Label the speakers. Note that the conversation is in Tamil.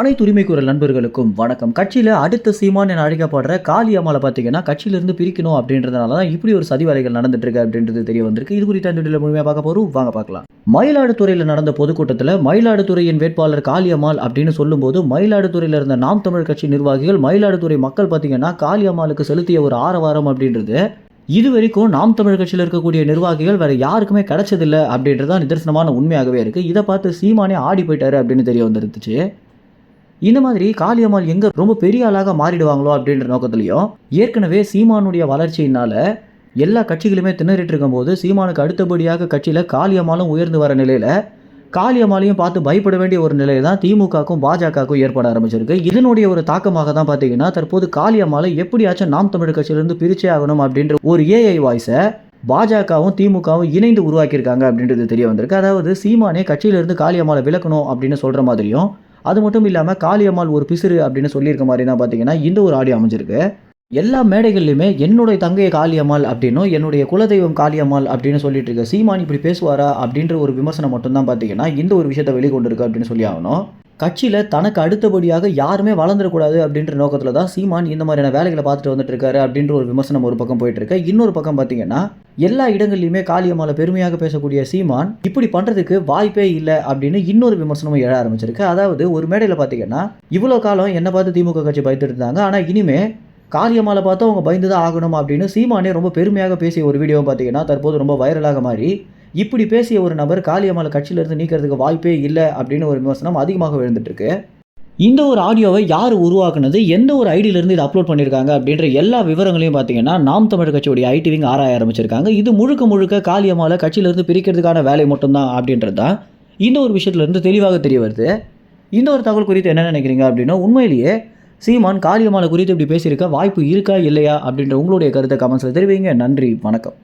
Speaker 1: அனைத்து உரிமை குரல் நண்பர்களுக்கும் வணக்கம். கட்சியில் அடுத்த சீமான் என அழைக்கப்படுற காளி அம்மாவை பார்த்தீங்கன்னா கட்சியிலிருந்து பிரிக்கணும் அப்படின்றதுனால தான் இப்படி ஒரு சதி வேலைகள் நடந்துட்டு இருக்கு அப்படின்றது தெரிய வந்திருக்கு. இது குறித்த அந்த முழுமையாக பார்க்க போகிறோம் வாங்க பார்க்கலாம். மயிலாடுதுறையில் நடந்த பொதுக்கூட்டத்தில் மயிலாடுதுறையின் வேட்பாளர் காளியம்மாள் அப்படின்னு சொல்லும்போது மயிலாடுதுறையில் இருந்த நாம் தமிழ் கட்சி நிர்வாகிகள் மயிலாடுதுறை மக்கள் பார்த்தீங்கன்னா காளியம்மாளுக்கு செலுத்திய ஒரு ஆரவாரம் அப்படின்றது. இது வரைக்கும் நாம் தமிழ் கட்சியில் இருக்கக்கூடிய நிர்வாகிகள் வேற யாருக்குமே கிடைச்சதில்லை அப்படின்றது தான் நிதர்சனமான உண்மையாகவே இருக்கு. இதை பார்த்து சீமானே ஆடி போயிட்டாரு அப்படின்னு தெரிய வந்துருந்துச்சு இந்த மாதிரி காளியம்மாள் எங்க ரொம்ப பெரிய ஆளாக மாறிடுவாங்களோ அப்படின்ற நோக்கத்துலையும் ஏற்கனவே சீமானுடைய வளர்ச்சியினால எல்லா கட்சிகளுமே திணறிட்டு இருக்கும்போது சீமானுக்கு அடுத்தபடியாக கட்சியில் காளியம்மாலும் உயர்ந்து வர நிலையில் காளியம்மாலையும் பார்த்து பயப்பட வேண்டிய ஒரு நிலையை தான் திமுகக்கும் பாஜகவுக்கும் ஏற்பட ஆரம்பிச்சிருக்கு. இதனுடைய ஒரு தாக்கமாக தான் பார்த்தீங்கன்னா தற்போது காளியம்மாலை எப்படியாச்சும் நாம் தமிழ் கட்சியிலிருந்து பிரிச்சே ஆகணும் அப்படின்ற ஒரு ஏஐ வாய்ஸை பாஜகவும் திமுகவும் இணைந்து உருவாக்கியிருக்காங்க அப்படின்றது தெரிய வந்திருக்கு. அதாவது சீமானே கட்சியிலிருந்து காளியம்மாளை விளக்கணும் அப்படின்னு சொல்கிற மாதிரியும் அது மட்டும் இல்லாமல் காளியம்மாள் ஒரு பிசிறு அப்படின்னு சொல்லியிருக்க மாதிரி தான் பார்த்தீங்கன்னா இந்த ஒரு ஆடியோ அமைஞ்சிருக்கு. எல்லா மேடைகள்லையுமே என்னுடைய தங்கை காளியம்மாள் அப்படின்னும் என்னுடைய குலதெய்வம் காளியம்மாள் அப்படின்னு சொல்லிட்டு இருக்க சீமான் இப்படி பேசுவாரா அப்படின்ற ஒரு விமர்சனம் மட்டும்தான் பார்த்தீங்கன்னா இந்த ஒரு விஷயத்தை வெளிக்கொண்டிருக்கு அப்படின்னு சொல்லி ஆகணும். கட்சியில் தனக்கு அடுத்தபடியாக யாருமே வளர்ந்துடக்கூடாது அப்படின்ற நோக்கத்தில் தான் சீமான் இந்த மாதிரியான வேலைகளை பார்த்துட்டு வந்துட்டு இருக்காரு அப்படின்ற ஒரு விமர்சனம் ஒரு பக்கம் போயிட்டு இருக்கு இன்னொரு பக்கம் பார்த்தீங்கன்னா எல்லா இடங்கள்லையுமே காளியம்மாவில் பெருமையாக பேசக்கூடிய சீமான் இப்படி பண்ணுறதுக்கு வாய்ப்பே இல்லை அப்படின்னு இன்னொரு விமர்சனமும் எழ ஆரம்பிச்சிருக்கு. அதாவது ஒரு மேடையில் பார்த்தீங்கன்னா இவ்வளோ காலம் என்னை பார்த்து திமுக கட்சி பயந்துட்டு இருந்தாங்க. ஆனால் இனிமே காளியம்மாளை பார்த்து அவங்க பயந்து தான் ஆகணும் அப்படின்னு சீமானே ரொம்ப பெருமையாக பேசிய ஒரு வீடியோ பார்த்தீங்கன்னா தற்போது ரொம்ப வைரலாக மாறி இப்படி பேசிய ஒரு நபர் காளியம்மாளை கட்சியிலிருந்து நீக்கிறதுக்கு வாய்ப்பே இல்லை அப்படின்னு ஒரு விமர்சனம் அதிகமாக எழுந்துட்டு இந்த ஒரு ஆடியோவை யார் உருவாக்குனது? எந்த ஒரு ஐடியிலேருந்து இதை அப்லோட் பண்ணியிருக்காங்க அப்படின்ற எல்லா விவரங்களையும் பார்த்தீங்கன்னா நாம் தமிழ் கட்சியுடைய ஐடிவிங் ஆராய ஆரம்பிச்சிருக்காங்க. இது முழுக்க முழுக்க காளியம்மாவை கட்சியிலேருந்து பிரிக்கிறதுக்கான வேலை மட்டும்தான் அப்படின்றது தான். இந்த ஒரு விஷயத்துலேருந்து தெளிவாக தெரிய வருது. இந்த ஒரு தகவல் குறித்து என்ன நினைக்கிறீங்க அப்படின்னா உண்மையிலேயே சீமான் காளியம்மாவை குறித்து இப்படி பேசியிருக்க வாய்ப்பு இருக்கா இல்லையா அப்படின்ற உங்களுடைய கருத்தை கமெண்ட்ஸில் தெரிவிங்க. நன்றி வணக்கம்.